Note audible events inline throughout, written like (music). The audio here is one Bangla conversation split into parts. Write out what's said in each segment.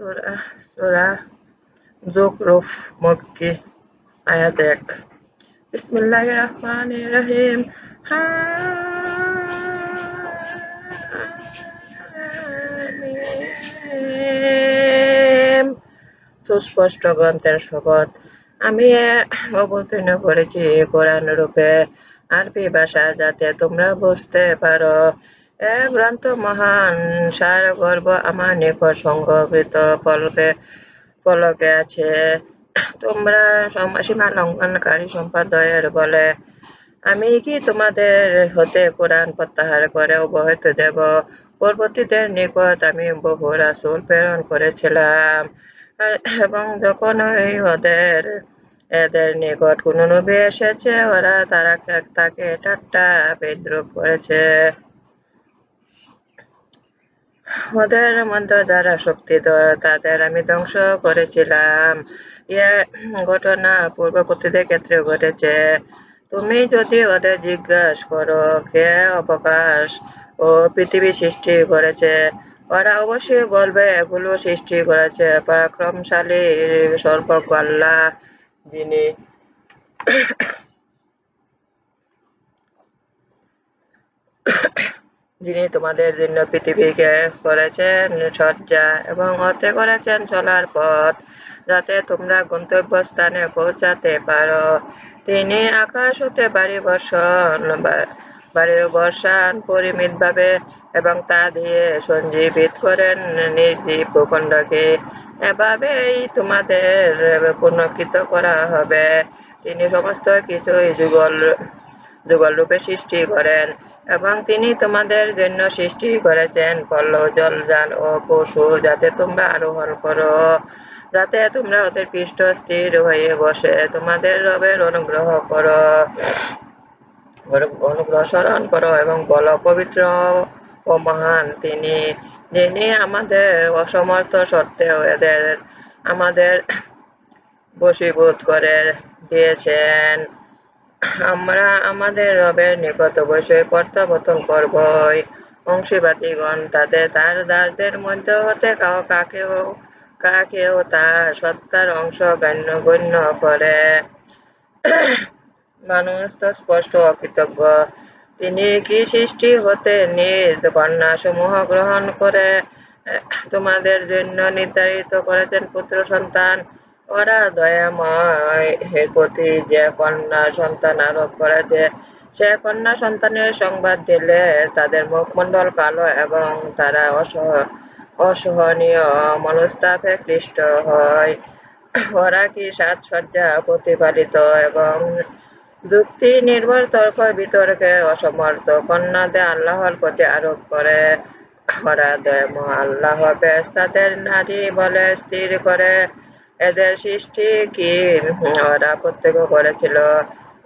সূরা সূরা মক্কি আয়াত এক বিসমিল্লাহির রহমানির রহিম সুস্পষ্ট গ্রন্থের শপথ। আমি অবতীর্ণ করেছি কোরআন রূপে। আরবি ভাষা যাতে তোমরা বুঝতে পারো। গ্রন্থ মহান, সার গর্ব আমার নিকট সংগ্রহকৃত পলকে পলকে আছে। তোমরা সীমা লঙ্ঘনকারী সম্পাদয়ের বলে, আমি কি তোমাদের হতে কোরআন প্রত্যাহার করে অবহিত দেব? পরবর্তীদের নিকট আমি বহু রাসুল প্রেরণ করেছিলাম। এবং যখন ওই ওদের, এদের নিকট কোন নবী এসেছে, ওরা তারা তাকে ঠাট্টা বিদ্রুপ করেছে। ওদের মধ্যে যারা শক্তিধর তাদের আমি ধ্বংস করেছিলাম। ইয়ে ঘটনা পূর্ববর্তীদের ক্ষেত্রে ঘটেছে। তুমি যদি ওদের জিজ্ঞাসা করো কে অবকাশ ও পৃথিবী সৃষ্টি করেছে, ওরা অবশ্যই বলবে এগুলো সৃষ্টি করেছে। পরাক্রমশালী সর্বজ্ঞ আল্লাহ যিনি যিনি তোমাদের জন্য পৃথিবীকে করেছেন, সজ্জা এবং অতে করেছেন চলার পথ, যাতে তোমরা গন্তব্যস্থানে পৌঁছাতে পারো। তিনি আকাশ হতে বাড়ি বর্ষণ বাড়ি বর্ষান পরিমিতভাবে এবং তা দিয়ে সঞ্জীবিত করেন নির্জীব ভূখণ্ডকে। এভাবেই তোমাদের পুনর্কৃত করা হবে। তিনি সমস্ত কিছুই যুগল যুগল রূপে সৃষ্টি করেন। এবং তিনি তোমাদের জন্য সৃষ্টি করেছেন পল্ল জলযান ও পশু যাতে তোমরা আরোহণ করো। যাতে তোমরা ওদের পৃষ্ঠ স্থির হয়ে বসে। তোমাদের রবের অনুগ্রহ করো। অনুগ্রহ স্মরণ করো এবং বল, পবিত্র ও মহান তিনি, যিনি আমাদের অসমর্থ সত্ত্বেও এদের, আমাদের বশীভূত করে দিয়েছেন। আমরা আমাদের রবের নিকট অবশ্যই প্রত্যাবর্তন করবই। অংশীবাদীগণ তাদের তার দাসদের মধ্যে হতে কাউ কাকেও কাকেও তার সত্তার অংশ গণ্য গণ্য করে। মানুষ তো স্পষ্ট অকৃতজ্ঞ। তিনি কি সৃষ্টি হতে নিজ কন্যা সমূহ গ্রহণ করে? তোমাদের জন্য নির্ধারিত করেছেন পুত্র সন্তান। ওরা দয়াময় প্রতি যে কন্যা সন্তান আরোপ করেছে, সে কন্যা সন্তানের সংবাদ দিলে তাদের মুখমণ্ডল কালো এবং তারা অসহ, অসহনীয় মনস্তাপে ক্লিষ্ট হয়। ওরা কি সাজসজ্জা প্রতিপালিত এবং যুক্তি নির্ভর তর্ক বিতর্কে অসমর্থ? কন্যাদে আল্লাহর প্রতি আরোপ করে। ওরা দয়াম আল্লাহ তাদের নারী বলে স্থির করে। এদের সৃষ্টি কি? ওরা প্রত্যক্ষ করেছিল।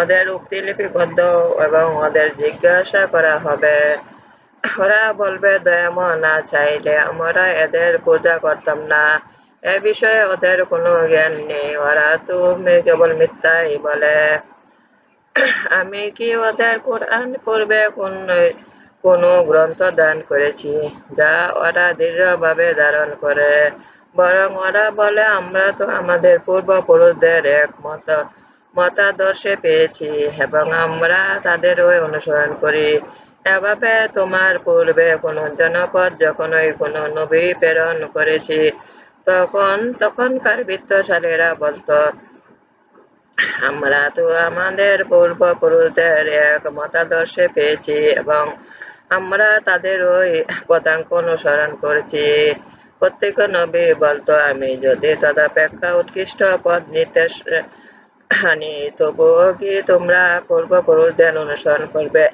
ওদের উক্তি লিপিবদ্ধ এবং ওদের জিজ্ঞাসা করা হবে। ওরা বলবে দয়াম না চাইলে আমরা এদের পূজা করতাম না। এ বিষয়ে ওদের কোনো জ্ঞান নেই। ওরা তুমি কেবল মিথ্যাই বলে। আমি কি ওদের কোরআন পূর্বে কোন কোন গ্রন্থ দান করেছি, যা ওরা দৃঢ়ভাবে ধারণ করে। বরং ওরা বলে, আমরা তো আমাদের পূর্বপুরুষদের এক মত মতাদর্শে পেয়েছি এবং আমরা তাদের ওই অনুসরণ করি। এভাবে তোমার পূর্বে কোনো জনপদ যখন ওই কোনো নবী প্রেরণ করেছি, তখন তখনকার বৃত্তশালীরা বলতো, আমরা তো আমাদের পূর্বপুরুষদের এক মতাদর্শে পেয়েছি এবং আমরা তাদের ওই পদাঙ্ক অনুসরণ করছি। প্রত্যেক নবী বলতো আমি যদি তদাপেক্ষা উৎকৃষ্ট পদ নির্দেশ আনি কি তোমরা অনুসরণ করবে?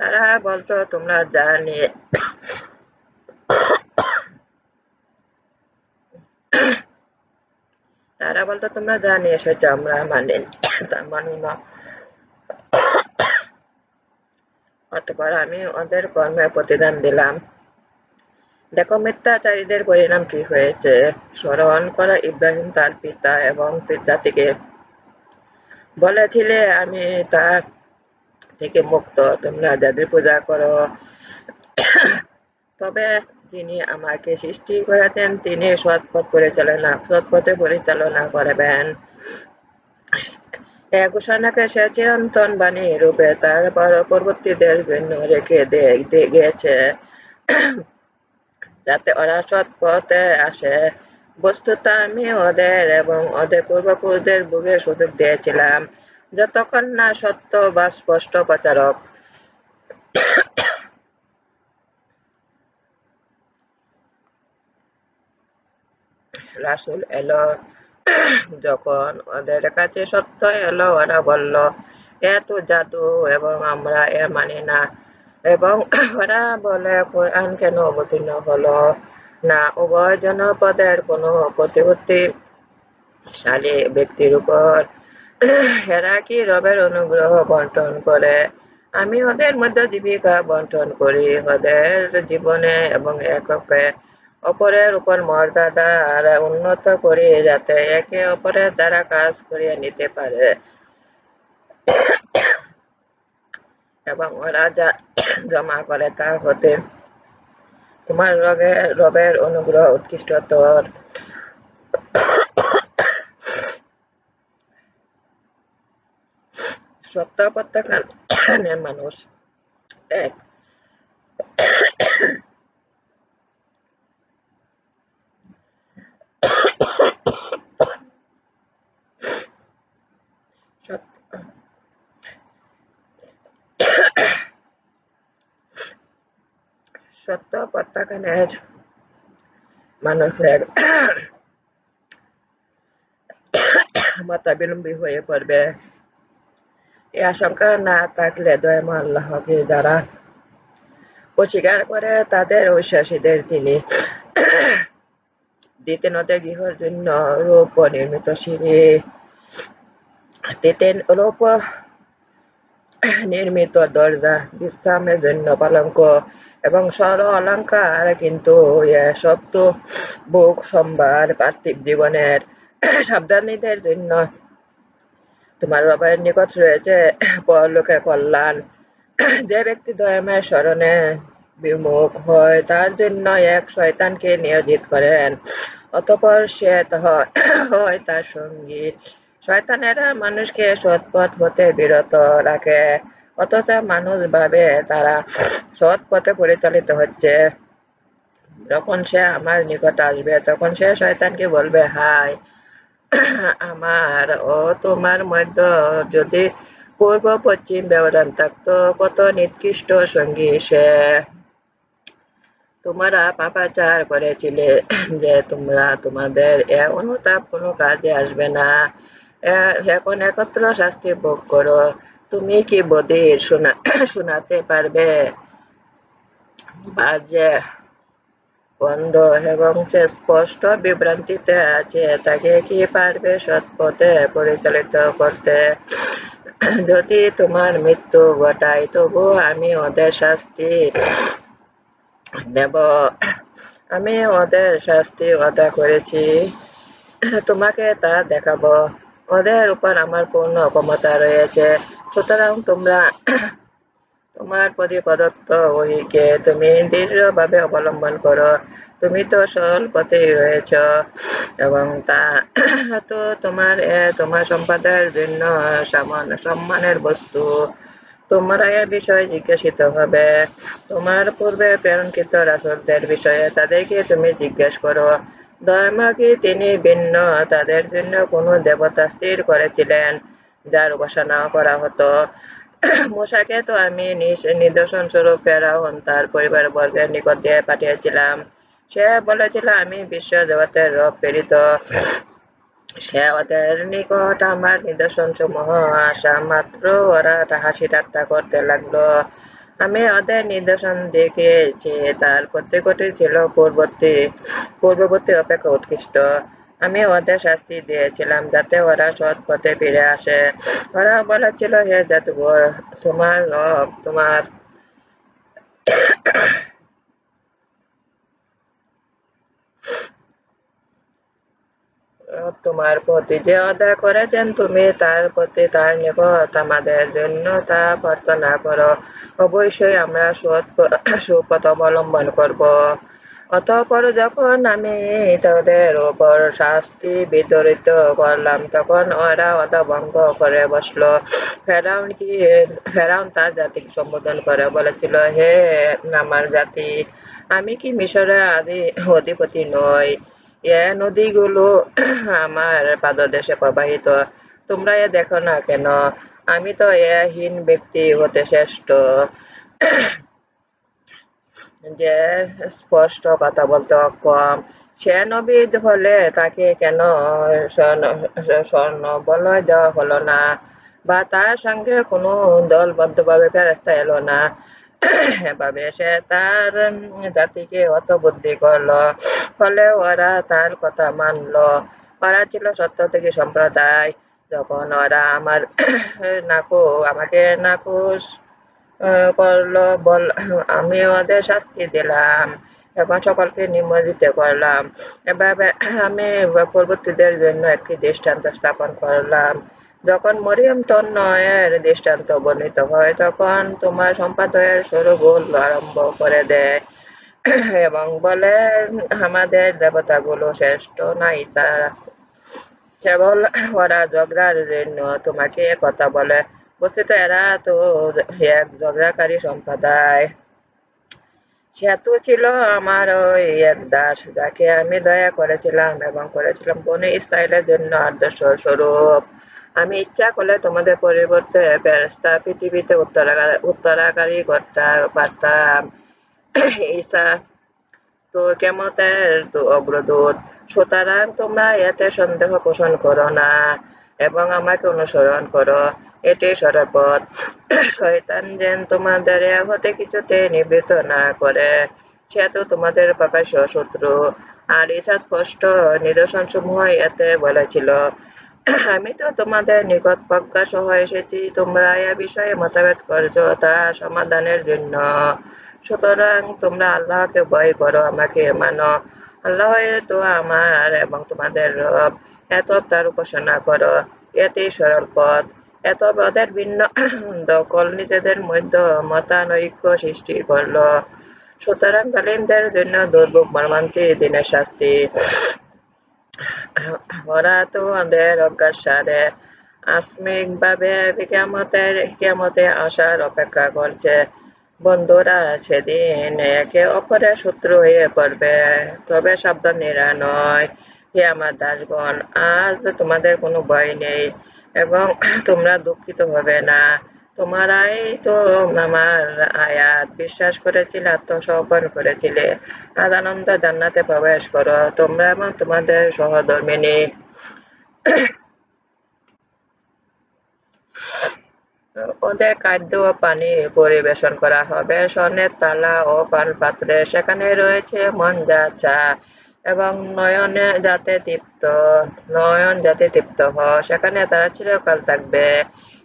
তারা বলতো, তোমরা নিয়ে তারা বলতো, তোমরা যা নিয়ে আমরা মানি তা না। অতপর আমি ওদের কর্মের প্রতিদান দিলাম। দেখো, মিথ্যাচারীদের পরিণাম কি হয়েছে? স্মরণ করা, ইব্রাহিম তার পিতা এবং পিতাতিকে বলেছিলে, আমি তার থেকে মুক্ত। তোমরা যাদের পূজা করো, তবে যিনি আমাকে সৃষ্টি করেছেন, তিনি সৎপথ পরিচালনা, সৎপথে পরিচালনা করবেন। চিরন্তন বাণী রূপে তার জন্য রেখে যাতে ওরা সৎ পথে আসে। বস্তুত আমি ওদের এবং ওদের পূর্বপুরুষদের বুকের সুযোগ দিয়েছিলাম। যতক্ষণ না সত্য বা স্পষ্ট প্রচারক। রাসুল এলো। যখন ওদের কাছে সত্য এলো, ওরা বলল এত জাদু এবং আমরা এ মানি না। এবং ওরা বলে, কোরআন কেন অবতীর্ণ হলো না? উভয় জনপদের কোনো প্রতিপত্তিশালী ব্যক্তির উপর এরা কি রবের অনুগ্রহ বন্টন করে? আমি ওদের মধ্যে জীবিকা বন্টন করি। ওদের জীবনে এবং এককে অপরের উপর মর্যাদা আর উন্নত করি যাতে একে অপরের দ্বারা কাজ করিয়ে নিতে পারে। এবং ওরা যা জমা করে তা হতে তোমার রবে রবের অনুগ্রহ, উৎকৃষ্টতর। সত্য প্রত্যাখ্যানের মানুষ। এক প্রত্যাখ্যানের মানুষের মাতা বিলম্বী হয়ে পড়বে। এ আশঙ্কা না থাকলে দয়ামা আল্লাহকে যারা অস্বীকার করে, তাদের ঐশ্বাসীদের তিনি ওদের গৃহর জন্য রূপ নির্মিত সিঁড়ি দিতেন রূপ নির্মিত দরজা বিশ্রামের জন্য পালঙ্ক এবং সর অলঙ্কার, কিন্তু এসব তো ভোগ সম্ভার পার্থিব জীবনের সাবধানীদের জন্য তোমার রবের নিকট রয়েছে পরলোকের কল্যাণ। যে ব্যক্তি ধর্মের স্মরণে বিমুখ হয়, তার জন্য এক শয়তানকে নিয়োজিত করেন। অতপর সে হয় তার সঙ্গী। শয়তানেরা মানুষকে সৎপথ হতে বিরত রাখে। অথচ মানুষ ভাবে তারা সৎ পথে পরিচালিত হচ্ছে। যখন সে আমার নিকট আসবে, তখন সে শয়তানকে বলবে, হাই, আমার ও তোমার মধ্যে যদি পূর্ব পশ্চিম ব্যবধান থাকতো, কত নিকৃষ্ট সঙ্গী সে। তোমরা পাপাচার করেছিলে যে তোমরা তোমাদের এ অনুতাপ কোনো কাজে আসবে না। এখন একত্র শাস্তি ভোগ করো। তুমি কি বদির শোনা, শোনাতে পারবে? বাজে। বন্ধ এবং সে স্পষ্ট বিভ্রান্তিতে আছে, তাকে কি পারবে সৎপথে পরিচালিত করতে? যদি তোমার মৃত্যু ঘটায়, তবু আমি ওদের শাস্তি দেব। আমি ওদের শাস্তি অদা করেছি। তোমাকে তা দেখাবো। ওদের উপর আমার পূর্ণ ক্ষমতা রয়েছে। সুতরাং তোমরা তোমার প্রতি প্রদত্ত ওহিকে তুমি দৃঢ়ভাবে অবলম্বন করো। তুমি তো সরল পথেই রয়েছ এবং তা তো তোমার তোমার সম্পাদের জন্য সম্মানের বস্তু। তোমরা এ বিষয়ে জিজ্ঞাসিত হবে। তোমার পূর্বে প্রেরণকৃত রাসুলদের বিষয়ে তাদেরকে তুমি জিজ্ঞেস করো। দয়ামাকে তিনি ভিন্ন? তাদের জন্য কোনো দেবতা স্থির করেছিলেন? যার উপাসনা করা হতো। (clears throat) মশাকে তো আমি নিদর্শন স্বরূপ ফেরাউন তার পরিবার বর্গের নিকট দিয়ে পাঠিয়েছিলাম। সে বলেছিল, আমি বিশ্ব জগতের রব প্রেরিত। সে ওদের নিকট আমার নিদর্শন সমূহ আসা মাত্র। ওরা হাসি ঠাট্টা করতে লাগল। আমি ওদের নিদর্শন দেখেছি তার প্রত্যেকটি ছিল পূর্ববর্তী পূর্ববর্তী অপেক্ষা উৎকৃষ্ট। আমি ওদের শাস্তি দিয়েছিলাম যাতে ওরা সৎ পথে ফিরে আসে। ওরা বলেছিল, হে জাদুঘর তোমার রব, তোমার তোমার প্রতি যে আদায় করেছেন, তুমি তার প্রতি তার নিকট আমাদের জন্য তা প্রার্থনা করো। অবশ্যই আমরা সুপথ অবলম্বন করব। অতঃপর যখন আমি তাদের উপর শাস্তি বিতরিত করলাম, তখন ওরা অদভঙ্গ করে বসল। ফেরাউন কি, ফেরাউন তার জাতিকে সম্বোধন করে বলেছিল, হে আমার জাতি, আমি কি মিশরের আদি অধিপতি নই? এ নদীগুলো আমার পাদদেশে প্রবাহিত। তোমরা এ দেখো না কেন? আমি তো এহীন ব্যক্তি হতে শ্রেষ্ঠ। যে স্পষ্ট কথা বলতে অক্ষম। সে নবীদ হলে তাকে কেন স্বর্ণ বলয় দেওয়া হলো না? বা তার সঙ্গে কোনো দলবদ্ধভাবে ফেরস্তা এলো না? এভাবে সে তার জাতিকে অত বুদ্ধি করল। ফলে ওরা তার কথা মানলো। ওরা ছিল সত্য থেকে সম্প্রদায়। যখন ওরা আমার নাকু, আমাকে নাকুশ করল, বল, আমি ওদের শাস্তি দিলাম। এখন সকলকে নিমজ্জিত করলাম। এভাবে আমি পরবর্তীদের জন্য একটি দৃষ্টান্ত স্থাপন করলাম। যখন মরিয়ম তন্নয়ের দৃষ্টান্ত বর্ণিত হয়, তখন তোমার সম্পাদয়ের স্বরূপ আরম্ভ করে দেয় এবং বলে, আমাদের দেবতাগুলো শ্রেষ্ঠ নাই, তারা কেবল ওরা ঝগড়ার জন্য তোমাকে কথা বলে বস্তুত এরা তো এক ঝগড়াকারী সম্প্রদায়। সেতু ছিল আমার ওই এক দাস, যাকে আমি দয়া করেছিলাম এবং করেছিলাম বনে ইসরায়েলের জন্য আদর্শ স্বরূপ। আমি ইচ্ছা করলে তোমাদের পরিবর্তে ফেরেস্তা পৃথিবীতে উত্তরাকারী করতে, পারতাম। ঈসা তো কেমতের অগ্রদূত, সুতরাং তোমরা এতে সন্দেহ পোষণ করো না এবং আমাকে অনুসরণ করো। এটি সরপথ শয়তান যেন তোমাদের হতে কিছুতে নিবৃত না করে। সে তো তোমাদের প্রকাশ্য শত্রু। আর ইচ্ছা স্পষ্ট নিদর্শন সমূহ এতে বলেছিল। আমি তো তোমাদের নিকট প্রজ্ঞা সহ এসেছি। তোমরা এ বিষয়ে মতাবেত করছ, তা সমাধানের জন্য। সুতরাং তোমরা আল্লাহকে ভয় করো, আমাকে মানো। আল্লাহ তো আমার এবং তোমাদের রব। এত তার উপাসনা করো। এতেই সরল পথ। এত ওদের ভিন্ন (clears throat) দখল নিজেদের মধ্যে মতানৈক্য সৃষ্টি করল। সুতরাং তালিমদের জন্য দুর্ভোগ মর্মান্তি দিনের শাস্তি। ওরা তো ভাবে কেমতের কেমতে আসার অপেক্ষা করছে। বন্ধুরা, সেদিন একে অপরের শত্রু হয়ে পড়বে। তবে সাবধানীরা নয়। হে আমার দাসগণ, আজ তোমাদের কোনো ভয় নেই। এবং তোমরা দুঃখিত হবে না। তোমরাই তো আমার আয়াত বিশ্বাস করেছিলে, আত্মসমর্পণ করেছিলে। আজ আনন্দ জান্নাতে প্রবেশ করো। তোমরা এবং তোমাদের সহধর্মিনী। ওদের খাদ্য ও পানি পরিবেশন করা হবে। স্বর্ণের তালা ও পান পাত্রে সেখানে রয়েছে মন যা চা এবং নয়নে যাতে তৃপ্ত, নয়ন যাতে তৃপ্ত হ সেখানে তারা চিরকাল থাকবে।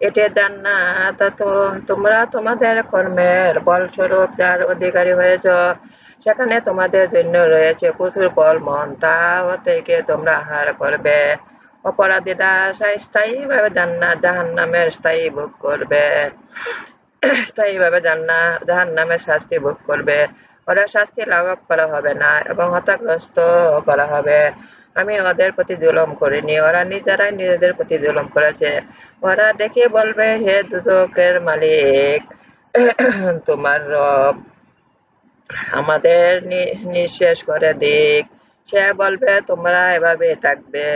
এটি জান্নাত, তো তোমরা তোমাদের কর্মের ফলস্বরূপ যার অধিকারী হয়েছ, সেখানে তোমাদের জন্য রয়েছে প্রচুর ফল, মন তা থেকে তোমরা আহার করবে। অপরাধীরা স্থায়ীভাবে জাহান নামের স্থায়ী ভোগ করবে। স্থায়ীভাবে জাহান নামের শাস্তি ভোগ করবে। ওরা শাস্তি লাঘব করা হবে না এবং হতাগ্রস্ত করা হবে। আমি ওদের প্রতি জুলম করিনি। ওরা নিজেরাই নিজেদের প্রতি জুলম করেছে। ওরা দেখে বলবে, হে দুজকের মালিক, তোমার রব আমাদের নিঃশেষ করে দিক। সে বলবে, তোমরা এভাবে থাকবে।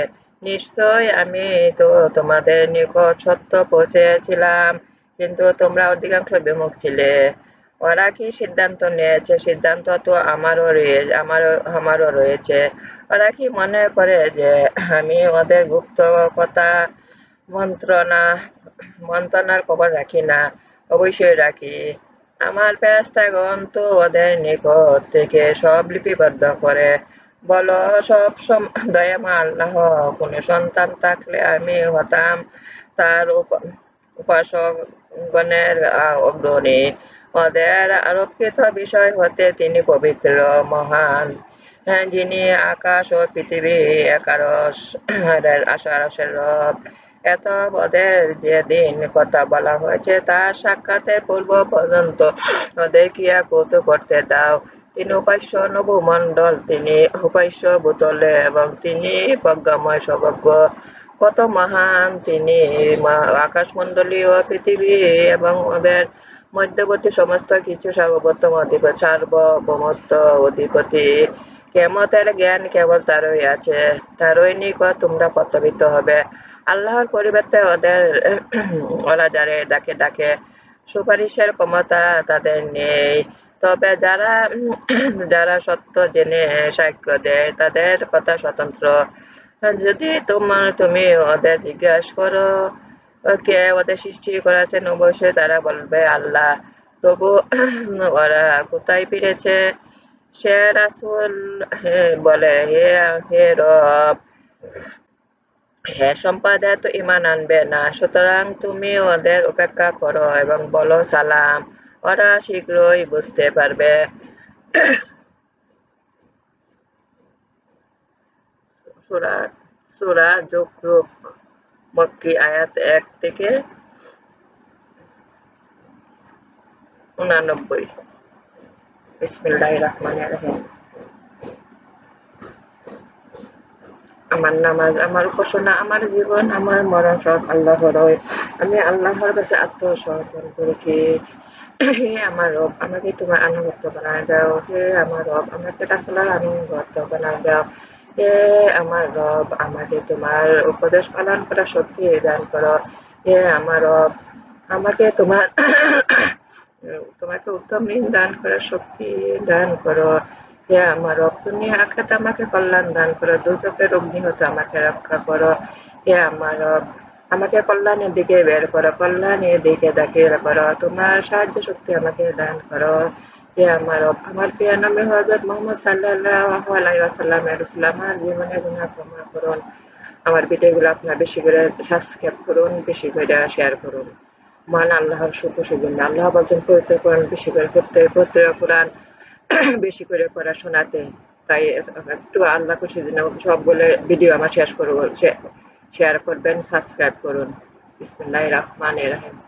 নিশ্চয় আমি তো তোমাদের নিকট সত্য পৌঁছেছিলাম, কিন্তু তোমরা অধিকাংশ বিমুখ ছিলে। ওরা কি সিদ্ধান্ত নিয়েছে? সিদ্ধান্ত তো আমারও রয়েছে আমারও আমারও রয়েছে। ওরা কি মনে করে যে আমি ওদের গুপ্ত কথা মন্ত্রণা মন্ত্রণার খবর রাখি না? অবশ্যই রাখি। আমার ফেরেস্তাগণ তো ওদের নিকট থেকে সব লিপিবদ্ধ করে। বলো, সব দয়ামা আল্লাহ, কোনো সন্তান থাকলে আমি হতাম। তার উপাসকগণের অগ্রণী। ওদের আরোপিত বিষয় হতে তিনি পবিত্র মহান। হ্যাঁ, যিনি আকাশ ও পৃথিবী একারস আশারসের রব। এত ওদের যেদিন কথা বলা হয়েছে তার সাক্ষাতের পূর্ব পর্যন্ত ওদের ক্রিয়া কৌত করতে দাও। তিনি উপাস্য নবমণ্ডল তিনি উপাস্য ভূতলে এবং তিনি প্রজ্ঞাময় সৌভাগ্য কত মহান তিনি আকাশমণ্ডলী ও পৃথিবী এবং ওদের মধ্যবর্তী সমস্ত কিছু সার্বভৌম অধিপতি, সার্বভৌমত্ব অধিপতি, কেমতের জ্ঞান কেবল তারই আছে, তারই নিকট তোমরা পত্তবিত হবে। আল্লাহর পরিবর্তে ওদের যারে ডাকে ডাকে সুপারিশের ক্ষমতা তাদের নেই। তবে যারা যারা সত্য জেনে সাক্ষ্য দেয়, তাদের কথা স্বতন্ত্র। যদি তোমার, তুমি ওদের জিজ্ঞাসা করো কে ওদের সৃষ্টি করেছেন অবশ্যই তারা বলবে আল্লাহ। তবু ওরা কোথায় ফিরেছে? সে রাসুল বলে, হে হে রব, হে ইমান আনবে না। সুতরাং তুমি ওদের উপেক্ষা করো এবং বলো সালাম। ওরা শীঘ্রই বুঝতে পারবে। সুরা সুরা জুকরুক মক্কি আয়াত এক থেকে উনানব্বই? আমার নামাজ, আমার উপাসনা, আমার জীবন, আমার মরণ সব আল্লাহর আমি আল্লাহর কাছে আত্মসমর্পণ করেছি। হে আমার রব, আমাকে তোমার আনুগত্য বানায় দাও। হে আমার রব, আমাকে রাসুলার আনুগত্য বানায় দাও। হে আমার রব আমাকে তোমার উপদেশ পালন করা, শক্তি দান করো। হে আমার রব, আমাকে তোমার (coughs) তোমাকে উত্তম ঋণ দান করার শক্তি দান করো। হে আমার রব, তুমি আখাত আমাকে, কল্যাণ দান করো। দুচকের অগ্নি হতে আমাকে রক্ষা করো। হে আমার রব, আমাকে কল্যাণের দিকে বের করো, কল্যাণের দিকে দাখিল করো। তোমার সাহায্য শক্তি আমাকে দান করো। আমার করুন আমার ভিডিওগুলো আপনার বেশি করে সাবস্ক্রাইব করুন বেশি করে শেয়ার করুন। মান আল্লাহর সুখুশি জন্য আল্লাহ বলছেন পবিত্র কোরআন বেশি করে পড়তে, পবিত্র কোরআন (clears throat) বেশি করে পড়া শোনাতে। তাই একটু আল্লাহ খুশি জন্য সবগুলো ভিডিও আমার শেষ করব শেয়ার করবেন সাবস্ক্রাইব করুন। বিসমুল্লাহ রহমান রাহিম।